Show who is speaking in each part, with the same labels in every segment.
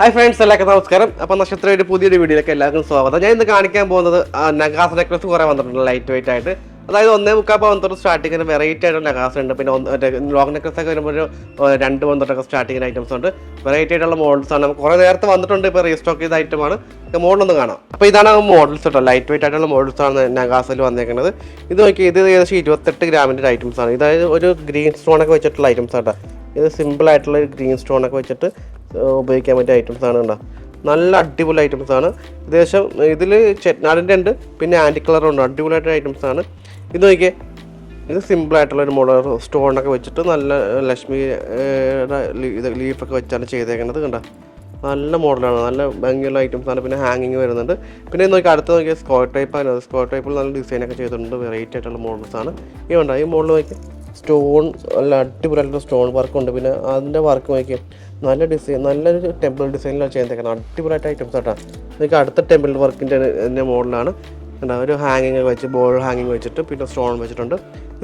Speaker 1: Hi friends എല്ലാവർക്കും നമസ്കാരം. അപ്പോൾ നക്ഷത്രയുടെ പുതിയൊരു വീഡിയോയിലേക്ക് എല്ലാവർക്കും സ്വാഗതം. ഞാൻ ഇന്ന് കാണിക്കാൻ പോകുന്നത് നഗാസ് നെക്ലസ് കുറേ വന്നിട്ടുണ്ട് ലൈറ്റ് വെയിറ്റ് ആയിട്ട്. അതായത് ഒന്നേ മുക്കാൽ പവൻ തൊട്ട് സ്റ്റാർട്ടിങ്ങിന് വെറൈറ്റി ആയിട്ടുള്ള നഗാസ് ഉണ്ട്. പിന്നെ ഒന്ന് ലോങ് നെക്ലസ് ഒക്കെ വരുമ്പോൾ ഒരു രണ്ട് പവൻ തൊട്ടൊക്കെ സ്റ്റാർട്ടിങ്ങിന് ഐറ്റംസ് ഉണ്ട്. വെറൈറ്റി ആയിട്ടുള്ള മോഡൽസ് ആണ്. കുറെ നേരത്തെ വന്നിട്ടുണ്ട് ഇപ്പോൾ റീസ്റ്റോക്ക് ചെയ്ത ഐറ്റം ഐറ്റമാണ് മോഡലൊന്ന് കാണാം. അപ്പോൾ ഇതാണ് മോഡൽസ് കേട്ടോ ലൈറ്റ് വെയിറ്റ് ആയിട്ടുള്ള മോഡൽസ് ആണ് നഗാസിൽ വന്നേക്കുന്നത്. ഇത് നോക്കി ഇത് ഏകദേശം ഇരുപത്തെട്ട് ഗ്രാമിന്റെ ഐറ്റംസ് ആണ്. ഇതായത് ഒരു ഗ്രീൻ സ്റ്റോൺ ഒക്കെ വെച്ചിട്ടുള്ള ഐറ്റംസ് ആട്ടോ ഇത് സിമ്പിൾ ആയിട്ടുള്ള ഒരു ഗ്രീൻ സ്റ്റോൺ ഒക്കെ വെച്ചിട്ട് ഉപയോഗിക്കാൻ പറ്റിയ ഐറ്റംസ് ആണ് കണ്ടോ? നല്ല അടിപൊളി ഐറ്റംസ് ആണ്. ഏകദേശം ഇതിൽ ചെറ്റ്നാടിന്റെ ഉണ്ട് പിന്നെ ആന്റി കളർ ഉണ്ട്. അടിപൊളിയായിട്ടുള്ള ഐറ്റംസ് ആണ്. ഇത് നോക്കിയേ ഇത് സിമ്പിൾ ആയിട്ടുള്ള ഒരു മോഡൽ സ്റ്റോണൊക്കെ വെച്ചിട്ട് നല്ല ലക്ഷ്മി ഏഹ്, ലീ- ഇത് ലീഫൊക്കെ വെച്ചാണ് ചെയ്തേക്കുന്നത് കണ്ട? നല്ല മോഡലാണ് നല്ല ഭംഗിയുള്ള ഐറ്റംസ് ആണ്. പിന്നെ ഹാങ്ങിങ് വരുന്നുണ്ട്. പിന്നെ നോക്കി അടുത്ത് നോക്കിയാൽ സ്കോട്ട് ടൈപ്പ് ആണ്. സ്കോട്ട് ടൈപ്പിൽ നല്ല ഡിസൈനൊക്കെ ചെയ്തിട്ടുണ്ട്. വെറൈറ്റി ആയിട്ടുള്ള മോഡൽസ് ആണ്. ഈ വേണ്ട ഈ മോഡൽ നോക്കി സ്റ്റോൺ നല്ല അടിപൊളിയായിട്ടുള്ള സ്റ്റോൺ വർക്കുണ്ട്. പിന്നെ അതിന്റെ വർക്ക് നോക്കിയാൽ നല്ല ഡിസൈൻ നല്ലൊരു ടെമ്പിൾ ഡിസൈനിലാണ് ചെയ്തേക്കുന്നത്. അടിപൊളിയായിട്ട് ഐറ്റംസ് ആട്ടാ. നിങ്ങൾക്ക് അടുത്ത ടെമ്പിൾ വർക്കിന്റെ മോഡലാണ്. എന്താ ഒരു ഹാങ്ങിങ് വെച്ച് ബോൾ ഹാങ്ങിങ് വെച്ചിട്ട് പിന്നെ സ്റ്റോൺ വെച്ചിട്ടുണ്ട്.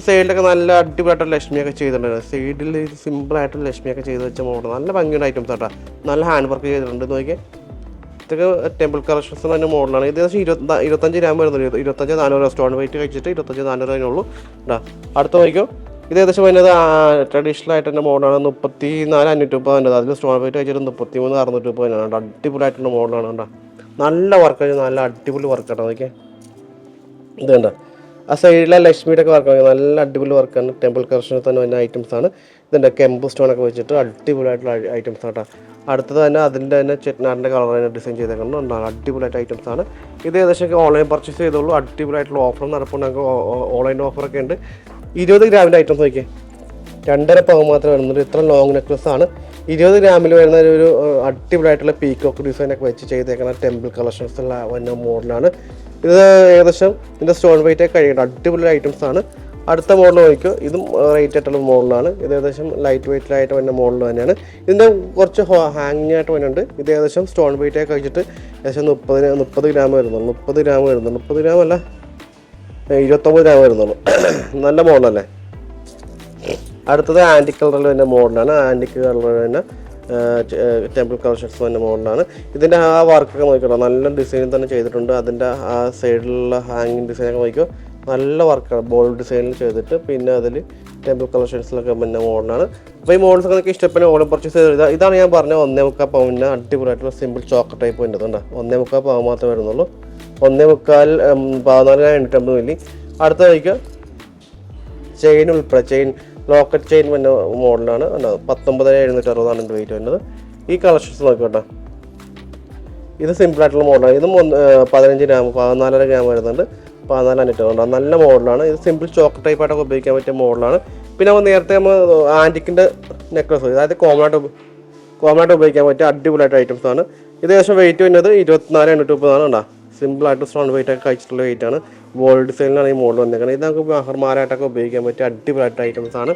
Speaker 1: സൈഡിലൊക്കെ നല്ല അടിപൊളിയായിട്ട് ലക്ഷ്മിയൊക്കെ ചെയ്തിട്ടുണ്ട്. സൈഡിൽ സിമ്പിളായിട്ട് ലക്ഷ്മിയൊക്കെ ചെയ്ത് വെച്ച മോഡൽ നല്ല ഭംഗിയുള്ള ഐറ്റംസ് ആട്ടാ. നല്ല ഹാൻഡ് വർക്ക് ചെയ്തിട്ടുണ്ട്. നോക്കിയാൽ ഇതൊക്കെ ടെമ്പിൾ കളക്ഷൻസ് തന്നെ മോഡലാണ് ഇത് ഏകദേശം ഇരുപത്തി ഇരുപത്തഞ്ച് ഗ്രാം ഇരുപ- ഇരുപത്തഞ്ച് നാനൂറ് സ്റ്റോൺ വെയിറ്റ് കഴിച്ചിട്ട് ഇരുപത്തഞ്ച് നാനൂറ് അതിനുള്ളൂ അടുത്ത നോക്കിയോ ഇത് ഏകദേശം അതിന്റെ ട്രഡീഷണൽ ആയിട്ട് തന്നെ മോഡലാണ് മുപ്പത്തി നാല് അഞ്ഞൂറ്റി മുപ്പത് അതിന്റെ അതിൽ സ്റ്റോൺ പേറ്റ് കഴിച്ചിട്ട് മുപ്പത്തി മൂന്ന് അറുന്നൂറ്റി മുപ്പത് തന്നെയാണ് അടിപൊളിയായിട്ടുള്ള മോഡലാണ് കേട്ടോ. നല്ല വർക്ക് നല്ല അടിപൊളി വർക്ക് കേട്ടോ നോക്കിയേ. ഇത് കണ്ട? ആ സൈഡിലെ ലക്ഷ്മിയുടെ ഒക്കെ വർക്ക് നല്ല അടിപൊളി വർക്കാണ് ടെമ്പിൾ കർഷനിൽ തന്നെ വരുന്ന ഐറ്റംസ് ആണ്. ഇതിന്റെ കെമ്പ് സ്റ്റോൺ ഒക്കെ വെച്ചിട്ട് അടിപൊളിയായിട്ടുള്ള ഐറ്റംസ് കേട്ടോ. അടുത്തത് തന്നെ അതിന്റെ തന്നെ ചെറ്റ്നാടിന്റെ കളർ തന്നെ ഡിസൈൻ ചെയ്തേക്കുന്നത് ഉണ്ടാകും അടിപൊളിയായിട്ട് ഐറ്റംസ് ആണ്. ഇത് ഏകദേശം ഓൺലൈൻ പർച്ചേസ് ചെയ്തോളൂ. അടിപൊളിയായിട്ടുള്ള ഓഫർ നടപ്പുണ്ട്. ഞങ്ങൾക്ക് ഓൺലൈൻ ഓഫറൊക്കെ ഉണ്ട്. ഇരുപത് ഗ്രാമിന്റെ ഐറ്റംസ് നോക്കിയേ. രണ്ടര പവൻ മാത്രമേ വരുന്നുള്ളൂ. ഇത്ര ലോങ് നെക്ലസ് ആണ്. ഇരുപത് ഗ്രാമിൽ വരുന്ന ഒരു അടിപൊളിയായിട്ടുള്ള പീക്കോക്ക് ഡിസൈനൊക്കെ വെച്ച് ചെയ്തേക്കുന്ന ടെമ്പിൾ കളക്ഷൻസ് ഉള്ള വന്ന മോഡലാണ് ഇത് ഏകദേശം ഇതിന്റെ സ്റ്റോൺ വെയിറ്റ് ഒക്കെ കഴിയുന്നത് അടിപൊളി ഐറ്റംസ് ആണ്. അടുത്ത മോഡൽ നോക്കിയോ ഇതും റേറ്റ് ആയിട്ടുള്ള മോഡലാണ് ഇത് ഏകദേശം ലൈറ്റ് വെയിറ്റിലായിട്ട് വരുന്ന മോഡൽ തന്നെയാണ്. ഇതിന്റെ കുറച്ച് ഹാങ്ങിങ് ആയിട്ട് വരുന്നുണ്ട് ഇത് ഏകദേശം സ്റ്റോൺ വെയിറ്റ് ഒക്കെ കഴിച്ചിട്ട് ഏകദേശം മുപ്പത് മുപ്പത് ഗ്രാം വരുന്നുള്ളൂ. മുപ്പത് ഗ്രാം വരുന്നുള്ളൂ. മുപ്പത് ഗ്രാം അല്ല ഇരുപത്തൊമ്പത് രൂപ വരുന്നുള്ളൂ. നല്ല മോഡലല്ലേ? അടുത്തത് ആന്റി കളറിൽ വരുന്ന മോഡലാണ്. ആന്റി കളറിൽ വരുന്ന ടെമ്പിൾ കളക്ഷൻസ് വരുന്ന മോഡലാണ്. ഇതിന്റെ ആ വർക്കൊക്കെ നോക്കിക്കോ നല്ല ഡിസൈൻ തന്നെ ചെയ്തിട്ടുണ്ട്. അതിന്റെ ആ സൈഡിലുള്ള ഹാങ്ങിങ് ഡിസൈനൊക്കെ നോക്കിയോ നല്ല വർക്കാണ്. ബോൾ ഡിസൈനിൽ ചെയ്തിട്ട് പിന്നെ അതിൽ ടെമ്പിൾ കളക്ഷൻസിലൊക്കെ വരുന്ന മോഡലാണ്. അപ്പോൾ ഈ മോഡൽസ് ഒക്കെ നിങ്ങൾക്ക് ഇഷ്ടപ്പെടുന്ന ഓർഡർ പർച്ചേസ് ചെയ്ത് ഇതാണ് ഞാൻ പറഞ്ഞ ഒന്നേ മുക്കാൽ പവന്റെ അടിപൊളിയായിട്ടുള്ള സിമ്പിൾ ചോക്ക ടൈപ്പ് വരുന്നത് ഒന്നേ മുക്കാൽ പവൻ മാത്രമേ വരുന്നുള്ളൂ. ഒന്നേ മുക്കാൽ പതിനാല് എണ്ണൂറ്റമ്പത് മില്ലി. അടുത്ത കഴിക്കുക ചെയിൻ ഉൾപ്പെടെ ചെയിൻ ലോക്കറ്റ് ചെയിൻ വന്ന മോഡലാണ്. പത്തൊമ്പത് എഴുന്നൂറ്റി അറുപതാണ് എന്റെ വെയിറ്റ് വരുന്നത്. ഈ കളക്ഷൻസ് നോക്കിക്കോട്ടെ ഇത് സിമ്പിളായിട്ടുള്ള മോഡലാണ് ഇതും ഒന്ന്, പതിനഞ്ച് ഗ്രാം പതിനാലര ഗ്രാം വരുന്നുണ്ട്. പതിനാല് അഞ്ഞൂറ്റി ഉണ്ട് നല്ല മോഡലാണ് ഇത് സിമ്പിൾ ചോക്ക് ടൈപ്പായിട്ടൊക്കെ ഉപയോഗിക്കാൻ പറ്റിയ മോഡലാണ് പിന്നെ നമ്മൾ നേരത്തെ നമ്മൾ ആന്റിക്കിന്റെ നെക്ലസ് അതായത് കോമൺ ആയിട്ട് കോമൺ ആയിട്ട് ഉപയോഗിക്കാൻ പറ്റിയ അടിപൊളിയായിട്ട് ആണ്. ഇത് ഏകദേശം വെയിറ്റ് വരുന്നത് ഇരുപത്തിനാല് എണ്ണൂറ്റി മുപ്പതാണ് ഉണ്ടാ സിമ്പിൾ ആയിട്ട് സ്ട്രോൺ വെയിറ്റ് ഒക്കെ കഴിച്ചിട്ടുള്ള വെയിറ്റാണ് ബോൾ ഡിസൈനിലാണ് ഈ മോഡൽ വന്നേക്കുന്നത് ഇത് നമുക്ക് മഹർമാരായിട്ടൊക്കെ ഉപയോഗിക്കാൻ പറ്റിയ അടിപൊളിയായിട്ട് ആണ്.